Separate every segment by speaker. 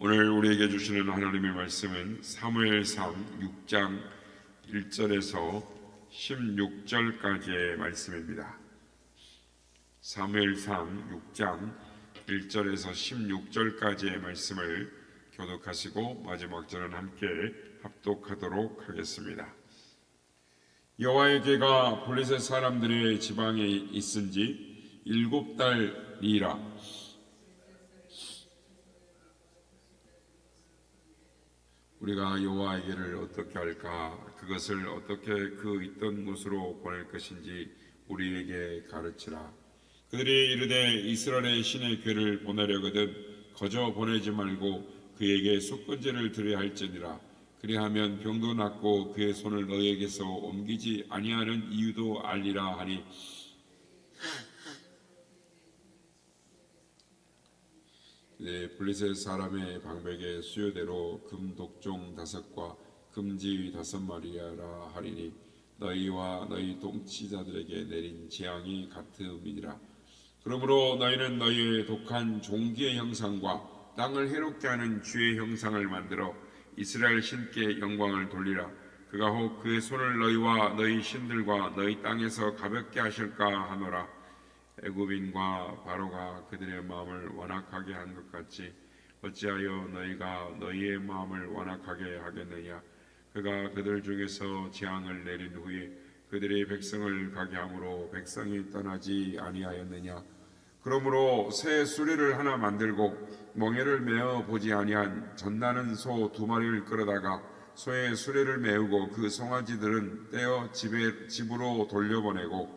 Speaker 1: 오늘 우리에게 주시는 하나님의 말씀은 사무엘상 6장 1절에서 16절까지의 말씀입니다. 사무엘상 6장 1절에서 16절까지의 말씀을 교독하시고 마지막 절은 함께 합독하도록 하겠습니다. 여호와의 개가 블레셋 사람들의 지방에 있은지 일곱 달이라 우리가 여호와에게를 어떻게 할까? 그것을 어떻게 그 있던 곳으로 보낼 것인지 우리에게 가르치라. 그들이 이르되 이스라엘의 신의 괴를 보내려거든 거저 보내지 말고 그에게 속건제를 드려야 할지니라. 그리하면 병도 낫고 그의 손을 너희에게서 옮기지 아니하는 이유도 알리라 하니 블리셋 사람의 방백의 수요대로 금 독종 다섯과 금지위 다섯 마리라 하리니 너희와 너희 동치자들에게 내린 재앙이 같음이니라. 그러므로 너희는 너희의 독한 종기의 형상과 땅을 해롭게 하는 주의 형상을 만들어 이스라엘 신께 영광을 돌리라. 그가 혹 그의 손을 너희와 너희 신들과 너희 땅에서 가볍게 하실까 하노라. 애굽인과 바로가 그들의 마음을 완악하게 한 것 같이 어찌하여 너희가 너희의 마음을 완악하게 하겠느냐? 그가 그들 중에서 재앙을 내린 후에 그들의 백성을 가게 함으로 백성이 떠나지 아니하였느냐? 그러므로 새 수레를 하나 만들고 멍에를 메어 보지 아니한 전나는 소 두 마리를 끌어다가 소의 수레를 메우고 그 송아지들은 떼어 집에 집으로 돌려보내고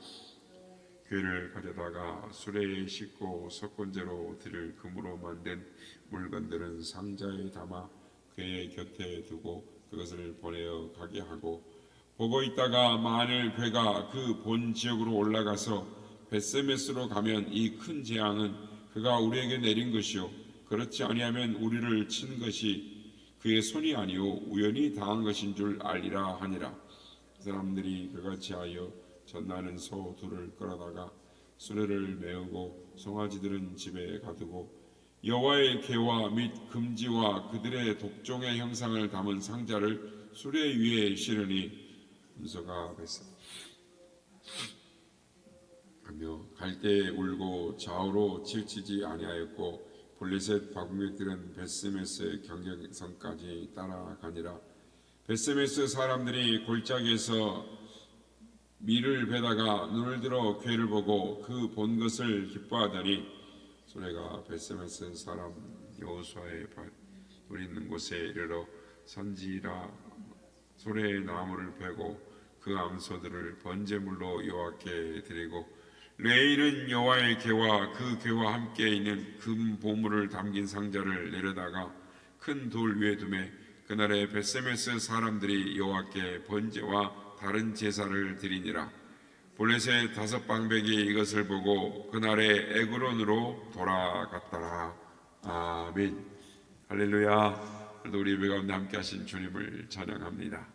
Speaker 1: 괴를 가져다가 수레에 싣고 석곤제로 드릴 금으로 만든 물건들은 상자에 담아 괴의 곁에 두고 그것을 보내어 가게 하고 보고 있다가 만일 괴가 그 본 지역으로 올라가서 베세메스로 가면 이 큰 재앙은 그가 우리에게 내린 것이요. 그렇지 아니하면 우리를 친 것이 그의 손이 아니요. 우연히 당한 것인 줄 알리라 하니라. 사람들이 그같이 하여 전나는 소 둘을 끌어다가 수레를 메우고 송아지들은 집에 가두고 여호와의 계와 및 금지와 그들의 독종의 형상을 담은 상자를 수레 위에 실으니 문서가 하며 갈대에 울고 좌우로 치우치지 아니하였고 블레셋 방백들은 베스메스의 경계선까지 따라가니라. 베스메스 사람들이 골짜기에서 밀을 베다가 눈을 들어 괴를 보고 그 본 것을 기뻐하더니 소래가 베스메스 사람 여호수아의 밭 있는 곳에 이르러 선지라 소래의 나무를 베고 그 암소들을 번제물로 여호와께 드리고 레인은 여호와의 괴와 그 괴와 함께 있는 금 보물을 담긴 상자를 내려다가 큰 돌 위에 두매 그날에 베세메스 사람들이 여호와께 번제와 다른 제사를 드리니라. 볼레셋 다섯 방백이 이것을 보고 그날에 에그론으로 돌아갔더라. 아멘. 할렐루야. 그래도 우리 예배 가운데 함께 하신 주님을 찬양합니다.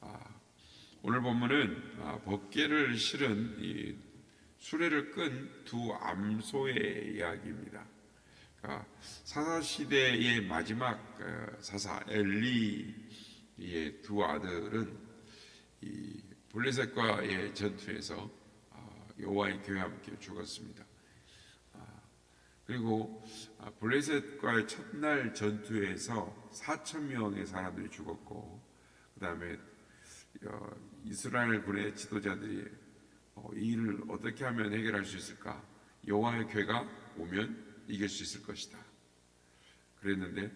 Speaker 1: 아, 오늘 본문은 아, 법계를 실은 이 수레를 끈 두 암소의 이야기입니다. 그러니까 사사 시대의 마지막 어, 사사 엘리의 두 아들은 이 블레셋과의 전투에서 아, 여호와의 교회 함께 죽었습니다. 아, 그리고 아, 블레셋과의 첫날 전투에서 4천 명의 사람들이 죽었고 그 다음에 어, 이스라엘 군의 지도자들이 어, 이 일을 어떻게 하면 해결할 수 있을까? 여호와의 교회가 오면 이길 수 있을 것이다. 그랬는데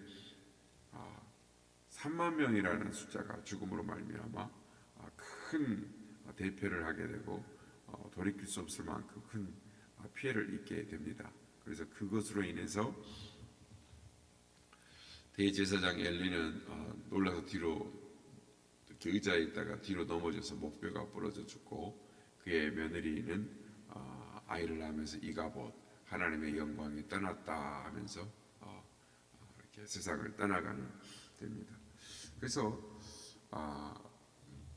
Speaker 1: 3만 명이라는 숫자가 죽음으로 말미암아 큰 대표를 하게 되고 어, 돌이킬 수 없을 만큼 큰 피해를 입게 됩니다. 그래서 그것으로 인해서 대제사장 엘리는 어, 놀라서 뒤로 의자에 있다가 뒤로 넘어져서 목뼈가 부러져 죽고 그의 며느리는 어, 아이를 낳으면서 이가봇 하나님의 영광이 떠났다 하면서 이렇게 세상을 떠나가는 됩니다. 그래서 아,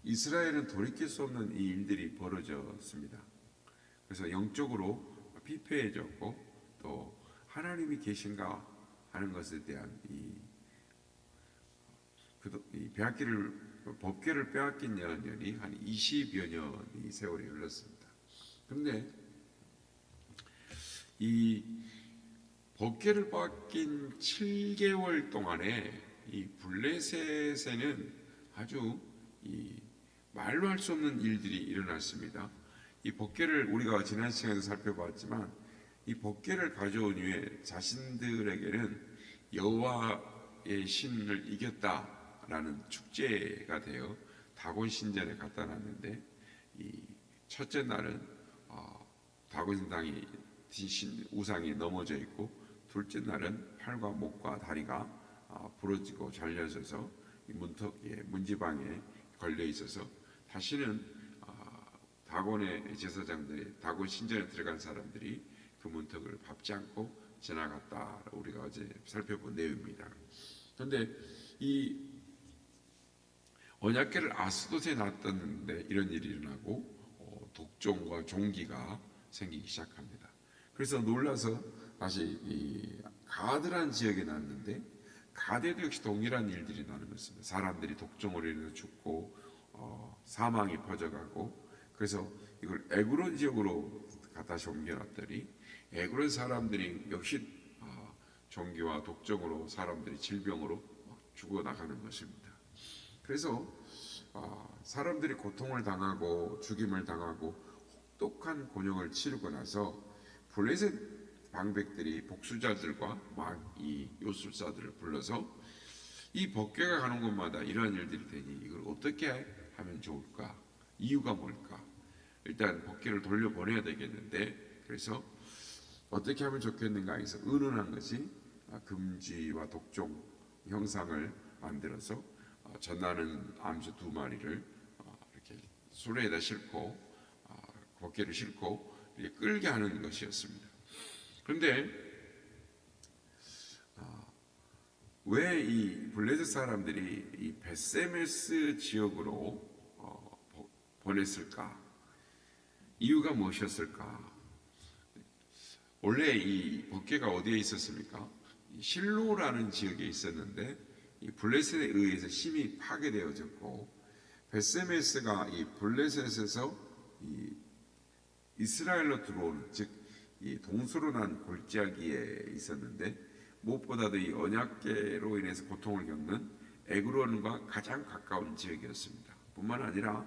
Speaker 1: 이스라엘은 돌이킬 수 없는 이 일들이 벌어졌습니다. 그래서 영적으로 피폐해졌고 또 하나님이 계신가 하는 것에 대한 이, 배악기를 법계를 빼앗긴 년이 한 20여 년이 세월이 흘렀습니다. 그런데 이 법계를 빼앗긴 7개월 동안에 이 블레셋에는 아주 이 말로 할 수 없는 일들이 일어났습니다. 이 법계를 우리가 지난 시간에 살펴봤지만 이 법계를 가져온 이후에 자신들에게는 여호와의 신을 이겼다라는 축제가 되어 다곤 신전에 갖다 놨는데 이 첫째 날은 어, 다곤 신당이 신 우상이 넘어져 있고 둘째 날은 팔과 목과 다리가 어, 부러지고 잘려져서 이 문턱에 문지방에 걸려 있어서 다시는 어, 다곤의 제사장들이 다곤 신전에 들어간 사람들이 그 문턱을 밟지 않고 지나갔다 우리가 어제 살펴본 내용입니다. 그런데 이 언약계를 아스돗에 놨던데 이런 일이 일어나고 어, 독종과 종기가 생기기 시작합니다. 그래서 놀라서 다시 이 가드란 지역에 놨는데 가데도 역시 동일한 일들이 나는 것입니다. 사람들이 독종으로 인해서 죽고 어, 사망이 퍼져가고 그래서 이걸 에그론 지역으로 다시 옮겨놨더니 에그론 사람들이 역시 아, 종기와 독종으로 사람들이 질병으로 죽어 나가는 것입니다. 그래서 아, 사람들이 고통을 당하고 죽임을 당하고 혹독한 곤욕을 치르고 나서 블레셋 방백들이 복수자들과 막 이 요술사들을 불러서 이 법궤가 가는 곳마다 이러한 일들이 되니 이걸 어떻게 하면 좋을까? 이유가 뭘까? 일단 법궤를 돌려보내야 되겠는데 그래서 어떻게 하면 좋겠는가 해서 의논한 것이 아, 금지와 독종 형상을 만들어서 어, 전나는 암수 두 마리를 어, 이렇게 수레에다 싣고 아, 법궤를 싣고 끌게 하는 것이었습니다. 그런데 왜 이 블레셋 사람들이 이 베세메스 지역으로 어, 보- 보냈을까? 이유가 무엇이었을까? 원래 이 법궤가 어디에 있었습니까? 이 실로라는 지역에 있었는데 이 블레셋에 의해서 심히 파괴되어졌고 베세메스가 이 블레셋에서 이 이스라엘로 들어오는 즉 이 동서로 난 골짜기에 있었는데 무엇보다도 이 언약계로 인해서 고통을 겪는 에그론과 가장 가까운 지역이었습니다. 뿐만 아니라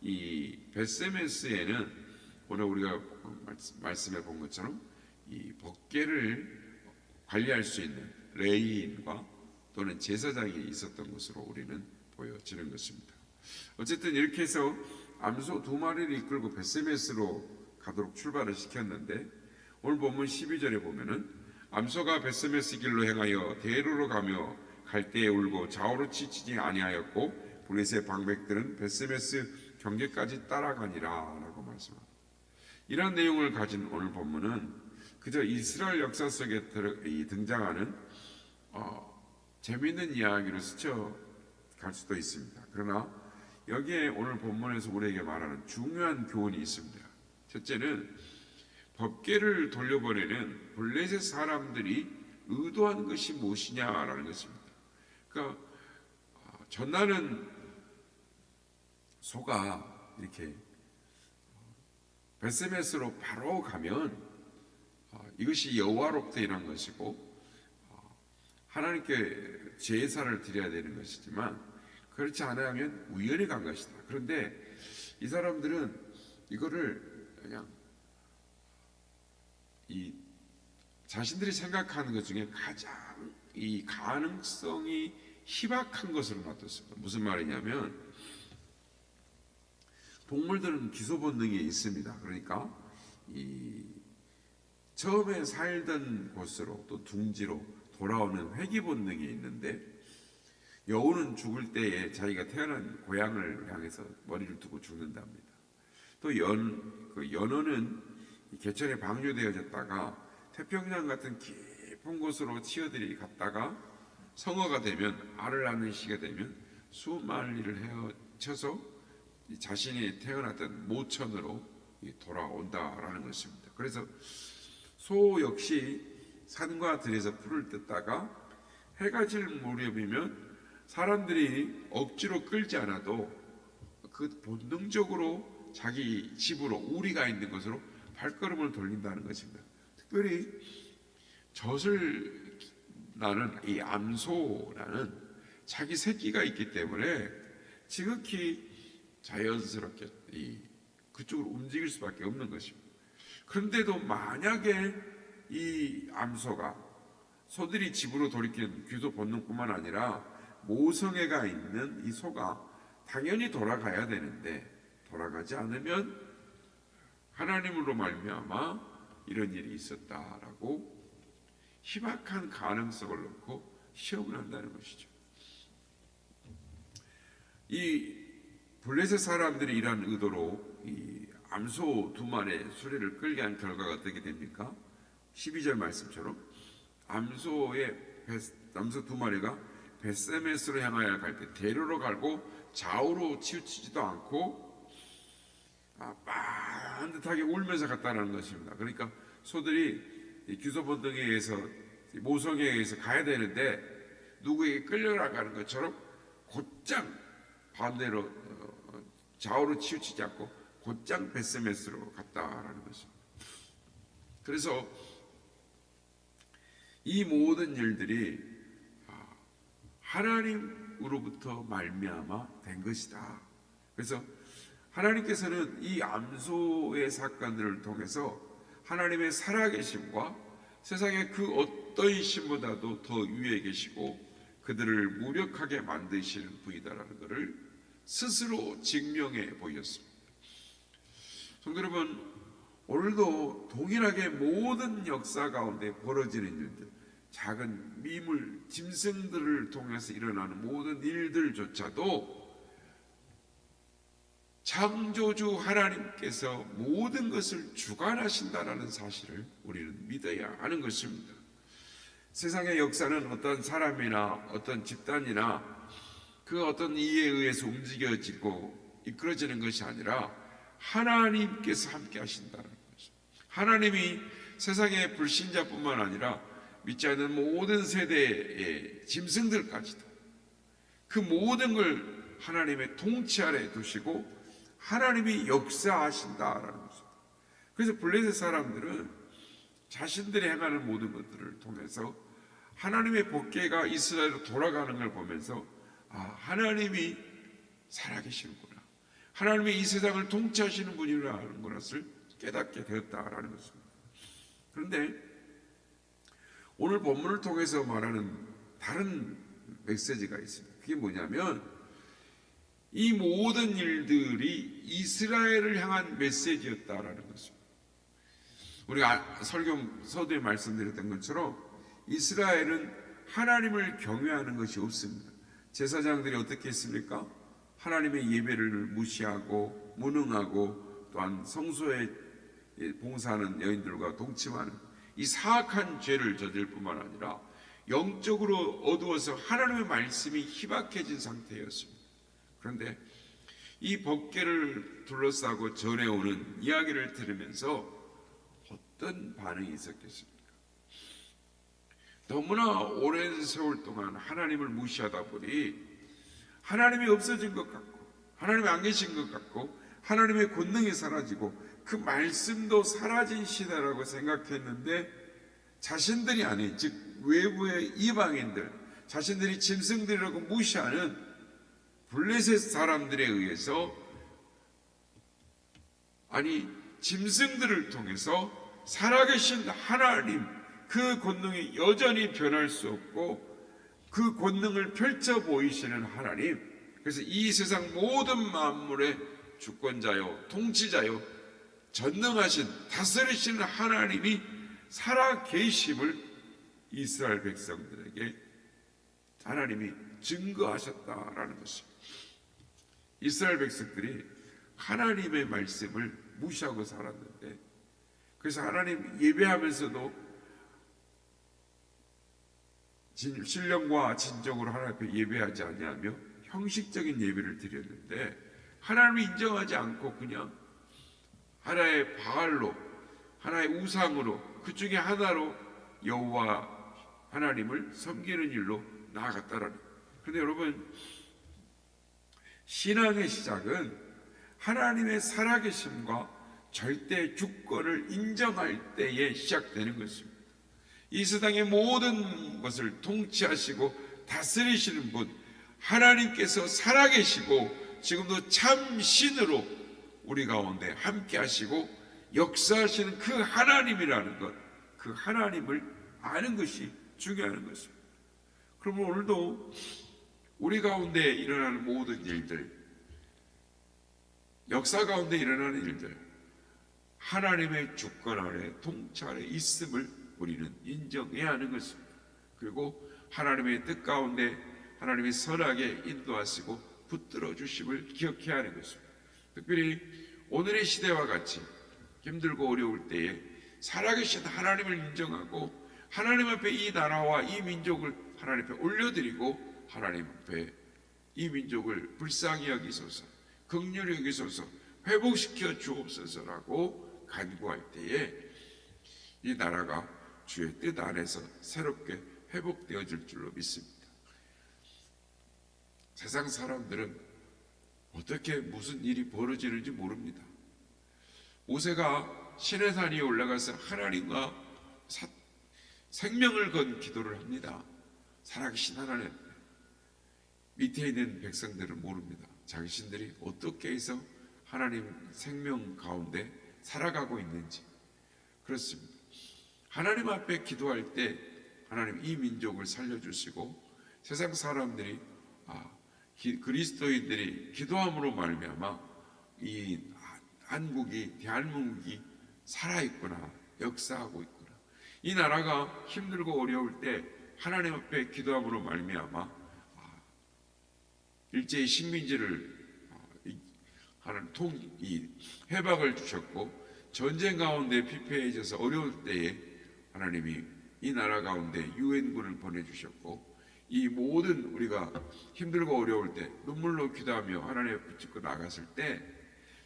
Speaker 1: 이 베세메스에는 오늘 우리가 말씀- 말씀해 본 것처럼 이 법계를 관리할 수 있는 레이인과 또는 제사장이 있었던 것으로 우리는 보여지는 것입니다. 어쨌든 이렇게 해서 암소 두 마리를 이끌고 베세메스로 가도록 출발을 시켰는데 오늘 본문 12절에 보면은 암소가 베스메스 길로 행하여 대로로 가며 갈대에 울고 좌우로 치치지 아니하였고 블레셋 방백들은 베스메스 경계까지 따라가니라라고 말씀합니다. 이런 내용을 가진 오늘 본문은 그저 이스라엘 역사 속에 등장하는 어, 재미있는 이야기로 스쳐갈 수도 있습니다. 그러나 여기에 오늘 본문에서 우리에게 말하는 중요한 교훈이 있습니다. 첫째는 법계를 돌려보내는 블레셋 사람들이 의도한 것이 무엇이냐라는 것입니다. 그러니까 어, 전나는 소가 이렇게 베세메스로 바로 가면 어, 이것이 여호와롭다 이런 것이고 어, 하나님께 제사를 드려야 되는 것이지만 그렇지 않으면 우연히 간 것이다. 그런데 이 사람들은 이거를 그냥 이 자신들이 생각하는 것 중에 가장 이 가능성이 희박한 것으로 놔뒀습니다. 무슨 말이냐면 동물들은 기소 본능이 있습니다. 그러니까 이 처음에 살던 곳으로 또 둥지로 돌아오는 회귀 본능이 있는데 여우는 죽을 때에 자기가 태어난 고향을 향해서 머리를 두고 죽는답니다. 또 연, 그 연어는 이 개천에 방류되어졌다가 태평양 같은 깊은 곳으로 치어들이 갔다가 성어가 되면 알을 낳는 시기가 되면 수마리를 헤쳐서 이 자신이 태어났던 모천으로 이 돌아온다라는 것입니다. 그래서 소 역시 산과 들에서 풀을 뜯다가 해가 질 무렵이면 사람들이 억지로 끌지 않아도 그 본능적으로 자기 집으로 우리가 있는 것으로 발걸음을 돌린다는 것입니다. 특별히 젖을 나는 이 암소라는 자기 새끼가 있기 때문에 지극히 자연스럽게 이 그쪽으로 움직일 수밖에 없는 것입니다. 그런데도 만약에 이 암소가 소들이 집으로 돌이키는 귀소 본능뿐만 아니라 모성애가 있는 이 소가 당연히 돌아가야 되는데 돌아가지 않으면 하나님으로 말미암아 이런 일이 있었다라고 희박한 가능성을 놓고 시험을 한다는 것이죠. 이 블레셋 사람들이 이러한 의도로 이 암소 두 마리의 수레를 끌게 한 결과가 어떻게 됩니까? 12절 말씀처럼 암소의 벳- 암소 두 마리가 베세메스로 향하여 갈 때 대로로 갈고 좌우로 치우치지도 않고 아, 반듯하게 울면서 갔다는 것입니다. 그러니까 소들이 이 규소 본능에 의해서 이 모성에 의해서 가야 되는데 누구에게 끌려가는 것처럼 곧장 반대로 어, 좌우로 치우치지 않고 곧장 베스메스로 갔다라는 것입니다. 그래서 이 모든 일들이 아, 하나님으로부터 말미암아 된 것이다. 그래서 하나님께서는 이 암소의 사건들을 통해서 하나님의 살아계심과 세상의 그 어떤 신보다도 더 위에 계시고 그들을 무력하게 만드시는 분이다라는 것을 스스로 증명해 보였습니다. 성도 여러분, 오늘도 동일하게 모든 역사 가운데 벌어지는 일들, 작은 미물, 짐승들을 통해서 일어나는 모든 일들조차도 창조주 하나님께서 모든 것을 주관하신다라는 사실을 우리는 믿어야 하는 것입니다. 세상의 역사는 어떤 사람이나 어떤 집단이나 그 어떤 이에 의해서 움직여지고 이끌어지는 것이 아니라 하나님께서 함께 하신다는 것입니다. 하나님이 세상의 불신자뿐만 아니라 믿지 않는 모든 세대의 짐승들까지도 그 모든 걸 하나님의 통치 아래 두시고 하나님이 역사하신다라는 것입니다. 그래서 블레셋 사람들은 자신들이 행하는 모든 것들을 통해서 하나님의 복계가 이스라엘로 돌아가는 걸 보면서 아 하나님이 살아계시는구나. 하나님이 이 세상을 통치하시는 분이라는 것을 깨닫게 되었다라는 것입니다. 그런데 오늘 본문을 통해서 말하는 다른 메시지가 있습니다. 그게 뭐냐면 이 모든 일들이 이스라엘을 향한 메시지였다라는 것입니다. 우리가 설교 서두에 말씀드렸던 것처럼 이스라엘은 하나님을 경외하는 것이 없습니다. 제사장들이 어떻게 했습니까? 하나님의 예배를 무시하고 무능하고 또한 성소에 봉사하는 여인들과 동침하는 이 사악한 죄를 저질 뿐만 아니라 영적으로 어두워서 하나님의 말씀이 희박해진 상태였습니다. 그런데 이 법계를 둘러싸고 전해오는 이야기를 들으면서 어떤 반응이 있었겠습니까? 너무나 오랜 세월 동안 하나님을 무시하다 보니 하나님이 없어진 것 같고 하나님이 안 계신 것 같고 하나님의 권능이 사라지고 그 말씀도 사라진 시대라고 생각했는데 자신들이 아닌 즉 외부의 이방인들 자신들이 짐승들이라고 무시하는 블레셋 사람들에 의해서 아니 짐승들을 통해서 살아계신 하나님 그 권능이 여전히 변할 수 없고 그 권능을 펼쳐 보이시는 하나님 그래서 이 세상 모든 만물의 주권자요 통치자요 전능하신 다스리시는 하나님이 살아 계심을 이스라엘 백성들에게 하나님이 증거하셨다라는 것입니다. 이스라엘 백성들이 하나님의 말씀을 무시하고 살았는데 그래서 하나님 예배하면서도 진, 신령과 진정으로 하나님 앞에 예배하지 아니하며 형식적인 예배를 드렸는데 하나님을 인정하지 않고 그냥 하나의 바알로 하나의 우상으로 그 중에 하나로 여호와 하나님을 섬기는 일로 나아갔다라는. 그런데 여러분 신앙의 시작은 하나님의 살아계심과 절대 주권을 인정할 때에 시작되는 것입니다. 이 세상의 모든 것을 통치하시고 다스리시는 분 하나님께서 살아계시고 지금도 참 신으로 우리 가운데 함께 하시고 역사하시는 그 하나님이라는 것, 그 하나님을 아는 것이 중요한 것입니다. 그러면 오늘도 우리 가운데 일어나는 모든 일들, 역사 가운데 일어나는 일들, 하나님의 주권 아래 통찰에 있음을 우리는 인정해야 하는 것입니다. 그리고 하나님의 뜻 가운데 하나님이 선하게 인도하시고 붙들어 주심을 기억해야 하는 것입니다. 특별히 오늘의 시대와 같이 힘들고 어려울 때에 살아계신 하나님을 인정하고 하나님 앞에 이 나라와 이 민족을 하나님 앞에 올려드리고 하나님 앞에 이 민족을 불쌍히 여기소서 극률히 여기소서 회복시켜 주옵소서라고 간구할 때에 이 나라가 주의 뜻 안에서 새롭게 회복되어 질 줄로 믿습니다. 세상 사람들은 어떻게 무슨 일이 벌어지는지 모릅니다. 모세가 시내산 위에 올라가서 하나님과 사- 생명을 건 기도를 합니다. 살아계신 하나님 밑에 있는 백성들은 모릅니다. 자신들이 어떻게 해서 하나님 생명 가운데 살아가고 있는지 그렇습니다. 하나님 앞에 기도할 때 하나님 이 민족을 살려주시고 세상 사람들이 아, 기- 그리스도인들이 기도함으로 말미암아 이 한국이 대한민국이 살아 있구나 역사하고 있구나 이 나라가 힘들고 어려울 때 하나님 앞에 기도함으로 말미암아 아, 일제히 식민지를 아, 이- 하는 통이 회박을 주셨고 전쟁 가운데 피폐해져서 어려울 때에 하나님이 이 나라 가운데 유엔군을 보내주셨고 이 모든 우리가 힘들고 어려울 때 눈물로 기도하며 하나님 앞에 붙잡고 나갔을 때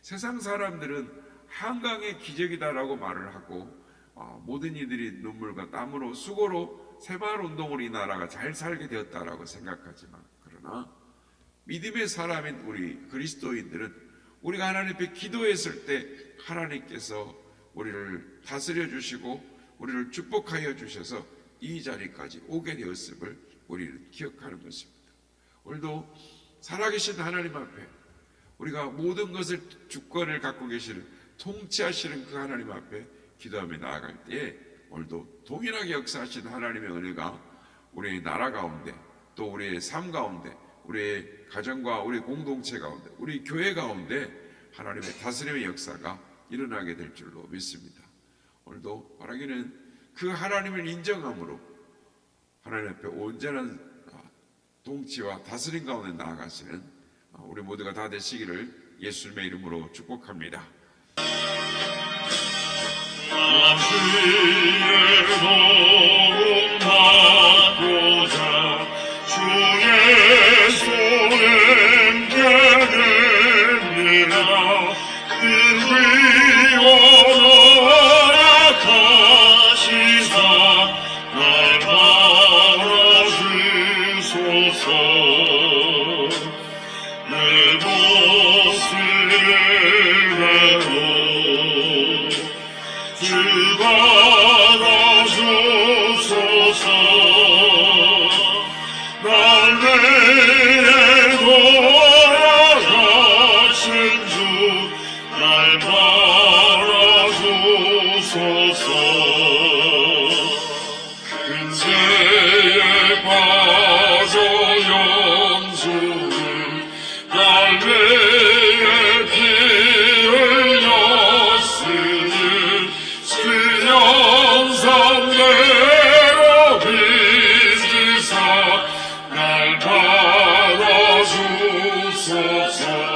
Speaker 1: 세상 사람들은 한강의 기적이다라고 말을 하고 아, 모든 이들이 눈물과 땀으로 수고로 새마을 운동으로 이 나라가 잘 살게 되었다라고 생각하지만 그러나 믿음의 사람인 우리 그리스도인들은 우리가 하나님 앞에 기도했을 때 하나님께서 우리를 다스려 주시고 우리를 축복하여 주셔서 이 자리까지 오게 되었음을 우리는 기억하는 것입니다. 오늘도 살아계신 하나님 앞에 우리가 모든 것을 주권을 갖고 계시는 통치하시는 그 하나님 앞에 기도하며 나아갈 때에 오늘도 동일하게 역사하신 하나님의 은혜가 우리의 나라 가운데 또 우리의 삶 가운데 우리의 가정과 우리 공동체 가운데 우리 교회 가운데 하나님의 다스림의 역사가 일어나게 될 줄로 믿습니다. 오늘도 바라기는 그 하나님을 인정함으로 하나님 앞에 온전한 아, 통치와 다스림 가운데 나아가시는 아, 우리 모두가 다 되시기를 예수님의 이름으로 축복합니다.
Speaker 2: So.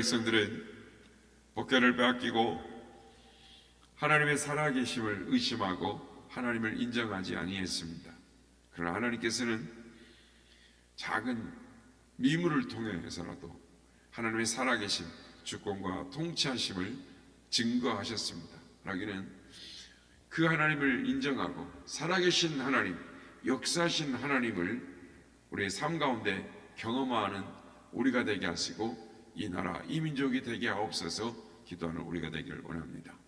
Speaker 2: 백성들은 복개를 빼앗기고 하나님의 살아계심을 의심하고 하나님을 인정하지 아니했습니다. 그러나 하나님께서는 작은 미물을 통해서라도 하나님의 살아계심, 주권과 통치하심을 증거하셨습니다. 라기는 그 하나님을 인정하고 살아계신 하나님, 역사하신 하나님을 우리의 삶 가운데 경험하는 우리가 되게 하시고 이 나라, 이 민족이 되게 하옵소서 기도하는 우리가 되기를 원합니다.